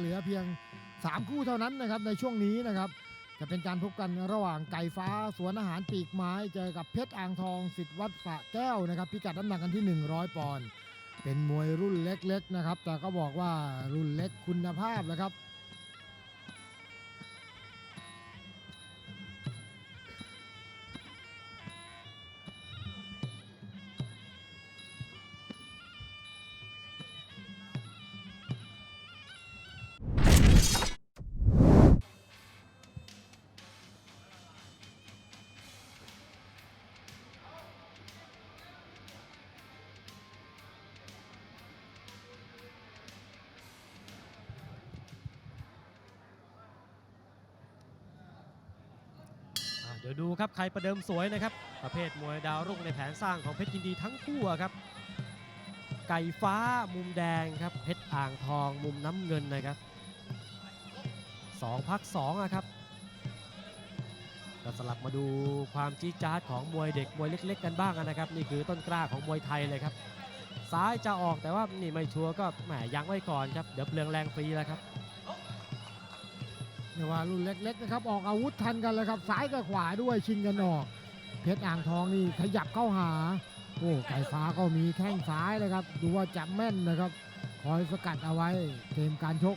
เหลือเพียง 3 คู่เท่านั้นนะครับในช่วงนี้นะครับ จะเป็นการพบกันระหว่างไก่ฟ้าสวนอาหารปีกไม้เจอกับเพชรอ่างทองสิทธิ์วัดสะแก้วนะครับ พิกัดน้ำหนักกันที่ 100 ปอนด์เป็นมวยรุ่นเล็กๆนะครับ แต่ก็บอกว่ารุ่นเล็กคุณภาพนะครับ เดี๋ยวดูครับใครประเดิมสวยนะครับ ประเภทมวยดาวรุ่งในแผนสร้างของเพชรยินดีทั้งคู่ครับ ไก่ฟ้ามุมแดงครับ เพชรอ่างทองมุมน้ำเงินนะครับสองพักสองอะครับก็สลับมาดูความจี๊จ๊าดของมวยเด็กมวยเล็ก ๆ กันบ้างนะครับ นี่คือต้นกล้าของมวยไทยเลยครับ ซ้ายจะออกแต่ว่านี่ไม่ชัวร์ก็แหมยังไว้ก่อนครับเดี๋ยวเปลืองแรงฟรีแล้วครับ เรียกว่ารุ่นเล็กๆนะครับออกอาวุธทันกันเลยครับซ้ายกับขวาด้วยชิงกันออกเพชรอ่างทองนี่ขยับเข้าหาโอ้ไก่ฟ้าก็มีแข้งซ้ายนะครับ ดูว่าจะแม่นนะครับ คอยสกัดเอาไว้เกมการชก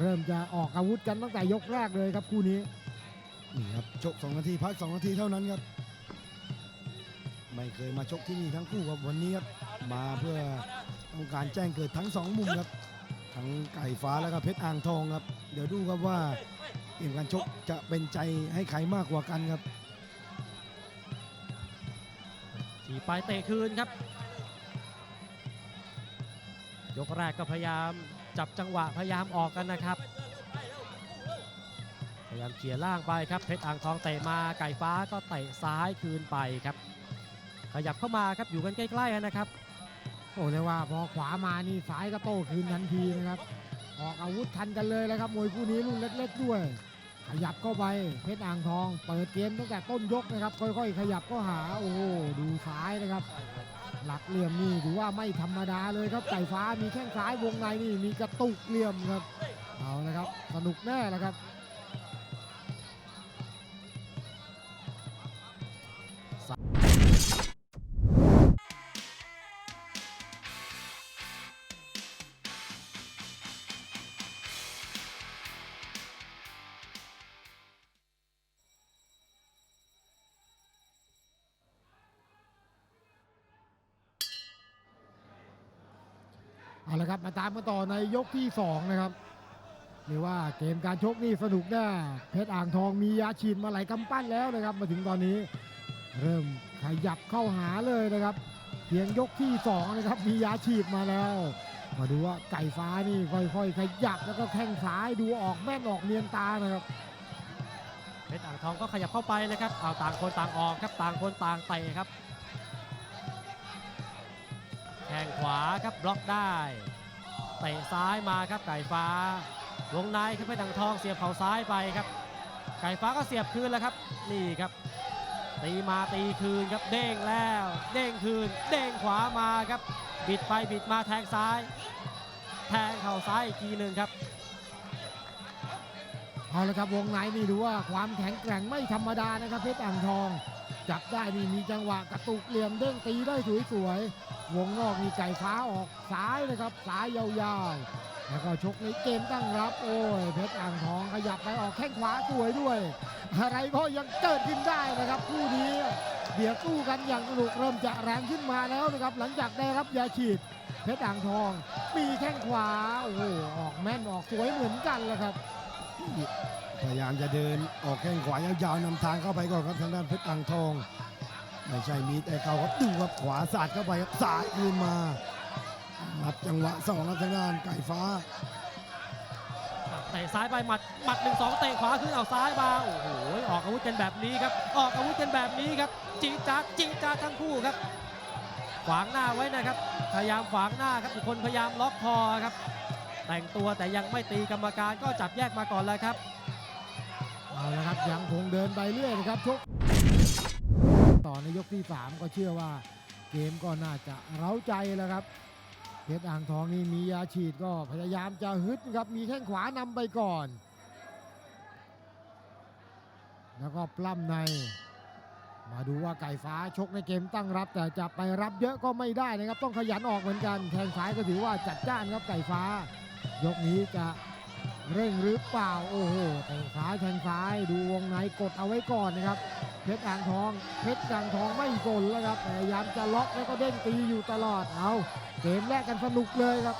เริ่มจะออกอาวุธกันตั้งแต่ยกแรกเลยครับคู่นี้นี่ครับชก 2 นาทีพัก 2 นาทีเท่านั้นครับ ไม่เคยมาชกที่นี่ทั้งคู่ครับวันนี้ครับมาเพื่อต้องการแจ้งเกิดทั้งสองมุมครับ ทั้งไก่ฟ้าแล้วก็เพชรอ่างทองครับ เดี๋ยวดูครับว่าเกมการชกจะเป็นใจให้ใครมากกว่ากันครับถีบไปเตะคืนครับ ยกแรกก็พยายามจับจังหวะพยายามออกกันนะครับ พยายามเขี่ยล่างไปครับเพชรอ่างทองเตะมาไก่ฟ้าก็เตะซ้ายคืนไปครับ ขยับเข้ามาครับอยู่กันใกล้ๆกันนะครับ โอ้เรียกว่าพอขวามานี่ซ้ายก็โต้คืนทันทีนะครับ ออกอาวุธทันกันเลยนะครับมวยคู่นี้รุ่นเล็ก ๆ ด้วย ขยับเข้าไปเพชรอ่างทอง เปิดเกมตั้งแต่ต้นยกนะครับ ค่อยๆ ขยับเข้าหาโอ้โหดูซ้ายนะครับ หลักเหลี่ยมนี่ถือว่าไม่ธรรมดาเลยครับไก่ฟ้ามีแข้งซ้ายวงในนี่มีกระตุกเหลี่ยมครับเอาละครับสนุกแน่ละครับ เอาละครับมาตามกันต่อในยกที่ 2 นะครับเรียกว่าเกมการชกนี่สนุกแน่เพชรอ่างทองมียาฉีดมาหลายกำปั้นแล้วนะครับ มาถึงตอนนี้ เริ่มขยับเข้าหาเลยนะครับ เพียงยกที่ 2 นะครับ มียาฉีดมาแล้ว มาดูว่าไก่ฟ้านี่ค่อยๆ ขยับแล้วก็แข้งซ้ายดูออกแม่นออกเนียนตานะครับเพชรอ่างทองก็ขยับเข้าไปนะครับเอาต่างคนต่างออกครับต่างคนต่างเตะครับ ข้งขวาครับบล็อกได้เตะซ้ายมาครับไก่ฟ้าวงในครับเพชรอ่างทองเสียบเข่าซ้ายไปครับ ไก่ฟ้าก็เสียบคืนแล้วครับนี่ครับ ตีมาตีคืนครับเด้งแล้ว เด้งคืน เด้งขวามาครับ บิดไปบิดมาแทงซ้าย แทงเข่าซ้ายอีกทีหนึ่งครับเอาละครับวงในนี่ดูว่าความแข็งแกร่งไม่ธรรมดานะครับเพชรอ่างทอง จับได้นี่มีจังหวะกระตุกเหลี่ยมเด้งตีได้สวยๆ วงนอกมีไก่ฟ้าออกซ้ายนะครับซ้ายยาวๆ แล้วก็ชกในเกมตั้งรับ โอ้ยเพชรอ่างทองขยับไปออกแข้งขวาสวยด้วย อะไรก็ยังเกิดขึ้นได้นะครับคู่นี้เดี๋ยวสู้กันอย่างสนุกเริ่มจะแรงขึ้นมาแล้วนะครับ หลังจากได้รับยาฉีด เพชรอ่างทอง มีแข้งขวาโอ้โหออกแม่นออกสวยเหมือนกันแหละครับพยายามจะเดินออกแข้งขวายาวๆนำทางเข้าไปก่อนครับทางด้านเพชรอ่างทอง ไม่ใช่มีแต่เขาครับดูครับขวาสาดเข้าไปครับซ้ายคืนมารับจังหวะสองครับทางด้านไก่ฟ้าเตะซ้ายไปหมัดหมัดหนึ่งสองเตะขวาขึ้นเอาซ้ายมาโอ้โหออกอาวุธกันแบบนี้ครับ ออกอาวุธกันแบบนี้ครับจีดจัดจีดจัดทั้งคู่ครับ ขวางหน้าไว้นะครับ พยายามขวางหน้าครับอีกคนพยายามล็อกคอครับ แต่งตัวแต่ยังไม่ตีกรรมการก็จับแยกมาก่อนแล้วครับเอาละครับยังคงเดินไปเรื่อยนะครับชก ต่อในยกที่ 3 ก็เชื่อว่าเกมก็น่าจะเร้าใจแล้วครับเพชรอ่างทองนี่มียาฉีดก็พยายามจะฮึดครับมีแข้งขวานำไปก่อน แล้วก็ปล้ำใน มาดูว่าไก่ฟ้าชกในเกมตั้งรับ แต่จะไปรับเยอะก็ไม่ได้นะครับ ต้องขยันออกเหมือนกันแทงซ้ายก็ถือว่าจัดจ้านครับไก่ฟ้ายกนี้จะ เร่งหรือเปล่าโอ้โหเตะซ้ายแทงซ้ายดูวงในกดเอาไว้ก่อนนะครับเพชรอ่างทอง เพชรอ่างทองไม่สนแล้วครับพยายามจะล็อกแล้วก็เด้งตีอยู่ตลอดเอาเกมแรกกันสนุกเลยครับ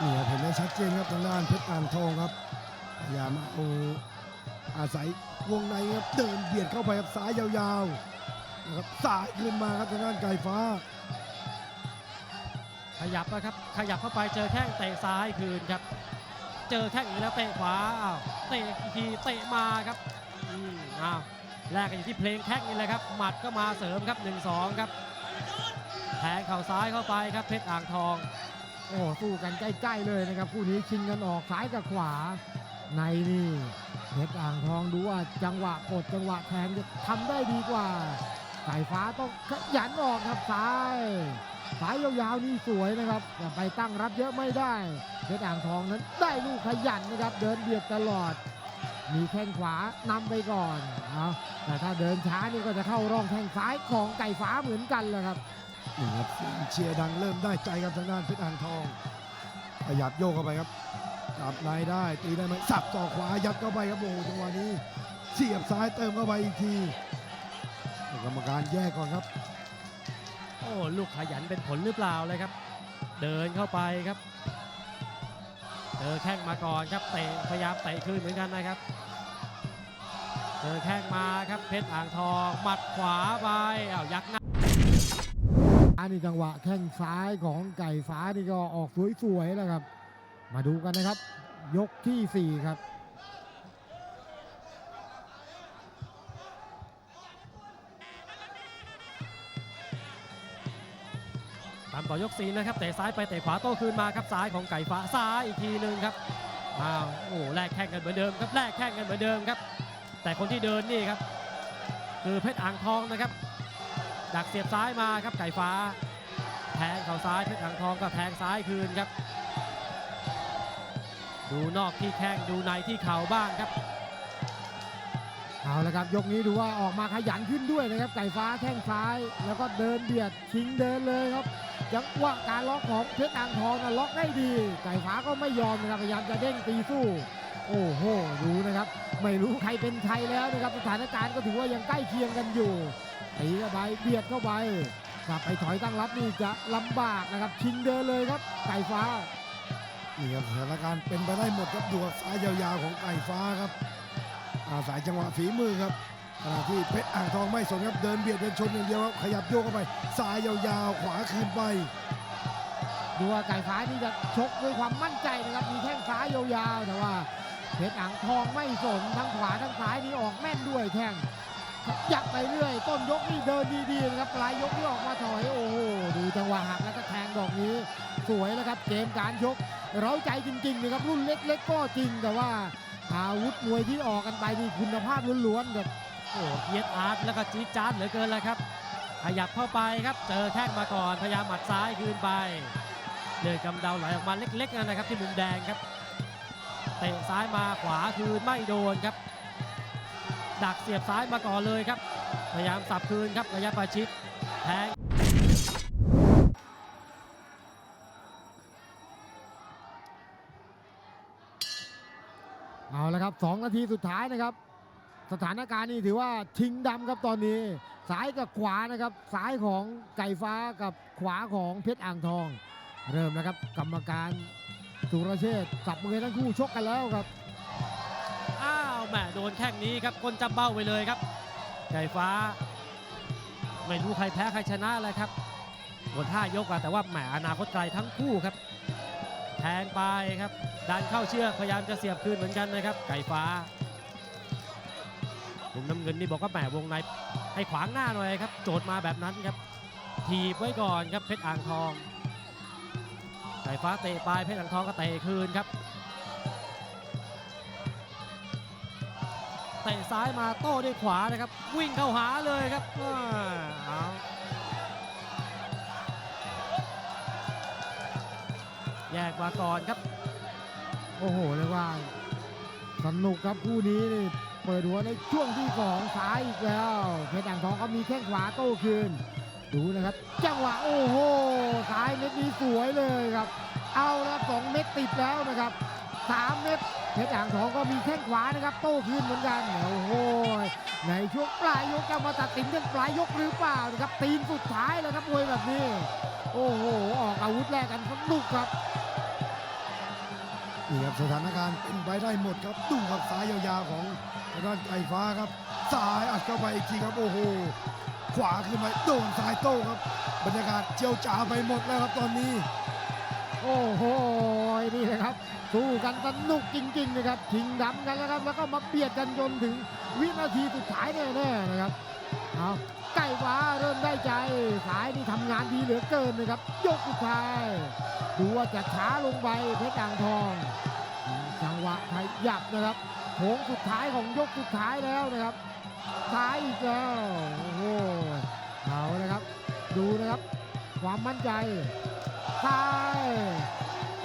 นี่ครับเห็นได้ชัดเจนครับทางด้านเพชรอ่างทองครับพยายามเอาอาศัยวงในครับเดินเบียดเข้าไปครับซ้ายยาวๆนะครับสายขึ้นมาครับทางด้านไก่ฟ้า ขยับนะครับขยับเข้าไปเจอแข้งเตะซ้ายคืนครับ เจอแข้งอีกแล้วเตะขวาอ้าวเตะอีกทีเตะมาครับอืมอ้าวแลกกันอยู่ที่เพลงแข้งนี่แหละครับหมัดก็มาเสริมครับ1-2ครับแทงเข่าซ้ายเข้าไปครับเพชรอ่างทอง โอ้สู้กันใกล้ๆเลยนะครับคู่นี้ชิงกันออกซ้ายกับขวา ในนี่เพชรอ่างทองดูว่าจังหวะกดจังหวะแทงจะทำได้ดีกว่าไก่ฟ้าต้องขยันออกครับซ้าย สายยาวๆนี่สวยนะครับแต่ไปตั้งรับเยอะไม่ได้เพชรอ่างทองนั้นได้ลูกขยันนะครับ เดินเบียดตลอด มีแข้งขวานำไปก่อนเอาแต่ถ้าเดินช้านี่ก็จะเข้าร่องแข้งซ้ายของไก่ฟ้าเหมือนกันแหละครับนี่ครับเสียงเชียร์ดังเริ่มได้ใจครับทางด้านเพชรอ่างทองขยับโยกเข้าไปครับจับในได้ตีได้ไหมสับต่อขวายัดเข้าไปครับโอ้โหจังหวะนี้เสียบซ้ายเติมเข้าไปอีกทีกรรมการแยกก่อนครับ อ้ลูกขยันเป็นผลหรือเปล่าเลยครับ เดินเข้าไปครับเจอแข้งมาก่อนครับเตะพยายามเตะคืนเหมือนกันนะครับเจอแข้งมาครับเพชรอ่างทองหมัดขวาไปอ้าวยักหน้าอันนี้จังหวะแข้งซ้ายของไก่ฟ้านี่ก็ออกสวยๆแล้วครับ มาดูกันนะครับ ยกทีสี่4 ครับ ต่อยกสีนะครับเตะซ้ายไปเตะขวาโต้คืนมาครับซ้ายของไก่ฟ้าซ้ายอีกทีหนึ่งครับอ้าวโอ้แลกแข้งกันเหมือนเดิมครับแลกแข้งกันเหมือนเดิมครับ แต่คนที่เดินนี่ครับคือเพชรอ่างทองนะครับ ดักเสียบซ้ายมาครับไก่ฟ้า แทงเข่าซ้ายเพชรอ่างทองก็แทงซ้ายคืนครับ ดูนอกที่แข้งดูในที่เข่าบ้างครับ เอาละครับยกนี้ดูว่าออกมาขยันขึ้นด้วยนะครับไก่ฟ้าแข้งซ้าย แล้วก็เดินเบียดชิงเดินเลยครับจังหวะการล็อกของเพชรอ่างทองนะล็อกได้ดี ไก่ฟ้าก็ไม่ยอมนะครับพยายามจะเด้งตีสู้ โอ้โหดูนะครับ ไม่รู้ใครเป็นใครแล้วนะครับสถานการณ์ก็ถือว่ายังใกล้เคียงกันอยู่ตีเข้าไปเบียดเข้าไปกลับไปถอยตั้งรับนี่จะลำบากนะครับชิงเดินเลยครับ ไก่ฟ้านี่ครับสถานการณ์เป็นไปได้หมดครับดูครับซ้ายยาวๆของไก่ฟ้าครับ อาศัยจังหวะฝีมือครับขณะที่เพชรอ่างทองไม่สนครับเดินเบียดเดินชนอย่างเดียวครับขยับโยกเข้าไปซ้ายยาวๆขวาคืนไป ดูว่าไก่ฟ้านี่จะชกด้วยความมั่นใจนะครับมีแข้งซ้ายยาวๆแต่ว่าเพชรอ่างทองไม่สนทั้งขวาทั้งซ้ายนี่ออกแม่นด้วยแข้งยักไปเรื่อย ต้นยกนี่เดินดีๆนะครับปลายยกนี่ออกมาถอยโอ้โหดูจังหวะหักแล้วก็แทงดอกนี้ สวยแล้วครับเกมการชก เร้าใจจริงๆนะครับรุ่นเล็กๆก็จริงแต่ว่า อาวุธมวยที่ออกกันไปนี่คุณภาพล้วนๆครับโอ้เอียดอาร์ตแล้วก็จี๊ดจ๊าดเหลือเกินแล้วครับ ขยับเข้าไปครับ เจอแข้งมาก่อน พยายามหมัดซ้ายคืนไปเดินกำเดาไหลออกมาเล็กๆนะครับที่มุมแดงครับ เตะซ้ายมาขวาคืนไม่โดนครับ ดักเสียบซ้ายมาก่อนเลยครับ พยายามสับคืนครับระยะประชิดแทง เอาละครับสองนาทีสุดท้ายนะครับ สถานการณ์นี้ถือว่าชิงดำครับตอนนี้ซ้ายกับขวานะครับซ้ายของไก่ฟ้ากับขวาของเพชรอ่างทอง เริ่มนะครับกรรมการสุรเชษฐ์สับมือทั้งคู่ชกกันแล้วครับอ้าวแหมโดนแข้งนี้ครับก้นจับเบ้าไปเลยครับ ไก่ฟ้า ไม่รู้ใครแพ้ใครชนะเลยครับหมดท่ายกอะแต่ว่าแหมอนาคตไกลทั้งคู่ครับ แทงไปครับ ดันเข้าเชือกพยายามจะเสียบคืนเหมือนกันนะครับ ไก่ฟ้ามุมน้ำเงินนี่บอกว่าแหมวงในให้ขวางหน้าหน่อยครับ โจทย์มาแบบนั้นครับ ถีบไว้ก่อนครับเพชรอ่างทอง ไก่ฟ้าเตะไปเพชรอ่างทองก็เตะคืนครับเตะซ้ายมาโต้ด้วยขวานะครับ วิ่งเข้าหาเลยครับอ่าเยกมาก่อนครับ โอ้โหเรียกว่าสนุกครับคู่นี้นี่เปิดหัวในช่วงที่สองซ้ายอีกแล้วเพชรอ่างทองก็มีแข้งขวาโต้คืน ดูนะครับ จังหวะโอ้โหซ้ายเม็ดนี้สวยเลยครับ เอาละสองเม็ดติดแล้วนะครับสามเม็ดเพชรอ่างทองก็มีแข้งขวานะครับ โต้คืนเหมือนกันโอ้โหในช่วงปลายยกจะมาตัดสินกันปลายยกหรือเปล่านะครับตีนสุดท้ายแล้วครับมวยแบบนี้ โอ้โห ออกอาวุธแรกกันสนุกครับ นี่ครับสถานการณ์เป็นไปได้หมดครับดูครับซ้ายยาวๆของทางด้านไก่ฟ้าครับซ้ายอัดเข้าไปอีกทีครับโอ้โหขวาขึ้นมาโดนซ้ายโต้ครับ บรรยากาศเจียวจ๋าไปหมดแล้วครับตอนนี้ โอ้โหนี่นะครับสู้กันสนุกจริงๆนะครับชิงดำกันแล้วครับแล้วก็มาเบียดกันจนถึงวินาทีสุดท้ายแน่ๆนะครับเอา ไก่ฟ้าเริ่มได้ใจสายนี่ทำงานดีเหลือเกินนะครับ ยกสุดท้ายดูว่าจะช้าลงไปเพชรอ่างทองจังหวะขยับนะครับโค้งสุดท้ายของยกสุดท้ายแล้วนะครับซ้ายอีกแล้วโอ้โหเอานะครับ ดูนะครับ ความมั่นใจซ้าย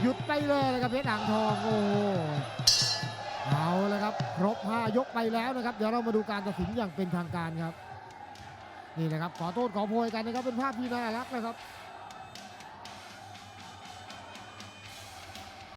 หยุดไปเลยนะครับเพชรอ่างทองโอ้โหเอาล้วครับครบ5ยกไปแล้วนะครับ เดี๋ยวเรามาดูการตัดสินอย่างเป็นทางการครับ นี่นะครับขอโทษขอโพยกันนะครับเป็นภาพที่น่ารักนะครับ